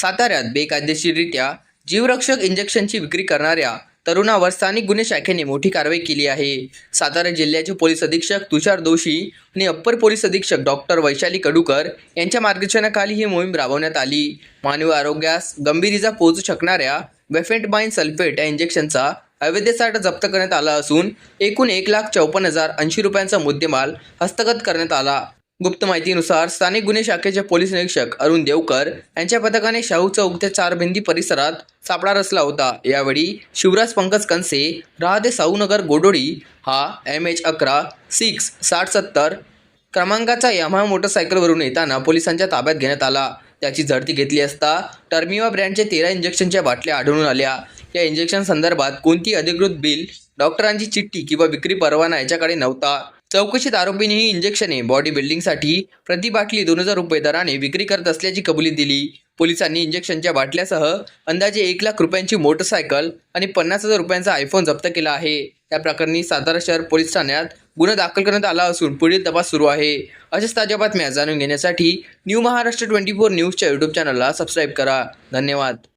साताऱ्यात बेकायदेशीररित्या जीवरक्षक इंजेक्शनची विक्री करणाऱ्या तरुणावर स्थानिक गुन्हे शाखेने मोठी कारवाई केली आहे. सातारा जिल्ह्याचे पोलीस अधीक्षक तुषार दोशी आणि अप्पर पोलीस अधीक्षक डॉक्टर वैशाली कडूकर यांच्या मार्गदर्शनाखाली ही मोहीम राबवण्यात आली. मानवी आरोग्यास गंभीर इजा पोहोचू शकणाऱ्या वेफेंटबाईन सल्फेट या इंजेक्शनचा अवैध साठा जप्त करण्यात आला असून एकूण एक लाख चौपन्न हजार ऐंशी रुपयांचा मुद्देमाल हस्तगत करण्यात आला. गुप्त माहितीनुसार स्थानिक गुन्हे शाखेचे पोलीस निरीक्षक अरुण देवकर यांच्या पथकाने शाहू चौक ते चार परिसरात सापळा रचला होता. यावेळी शिवराज पंकज कनसे राहते साऊनगर गोडोडी हा एम एच अकरा सिक्स साठ सत्तर क्रमांकाचा यामा मोटरसायकलवरून येताना पोलिसांच्या ताब्यात घेण्यात आला. त्याची झडती घेतली असता टर्मिवा ब्रँडचे तेरा इंजेक्शनच्या बाटल्या आढळून आल्या. या इंजेक्शन संदर्भात कोणती अधिकृत बिल डॉक्टरांची चिठ्ठी किंवा विक्री परवाना याच्याकडे नव्हता. चौकशीत आरोपीने ही इंजेक्शने बॉडी बिल्डिंगसाठी प्रति बाटली दोन हजार रुपये दराने विक्री करत असल्याची कबुली दिली. पोलिसांनी इंजेक्शनच्या बाटल्यासह अंदाजे एक लाख रुपयांची मोटरसायकल आणि पन्नास हजार रुपयांचा आयफोन जप्त केला आहे. या प्रकरणी सातारा शहर पोलीस ठाण्यात गुन्हा दाखल करण्यात आला असून पुढील तपास सुरू आहे. अशाच ताज्या बातम्या जाणून घेण्यासाठी न्यू महाराष्ट्र ट्वेंटी फोर न्यूजच्या यूट्यूब चॅनलला सबस्क्राईब करा. धन्यवाद.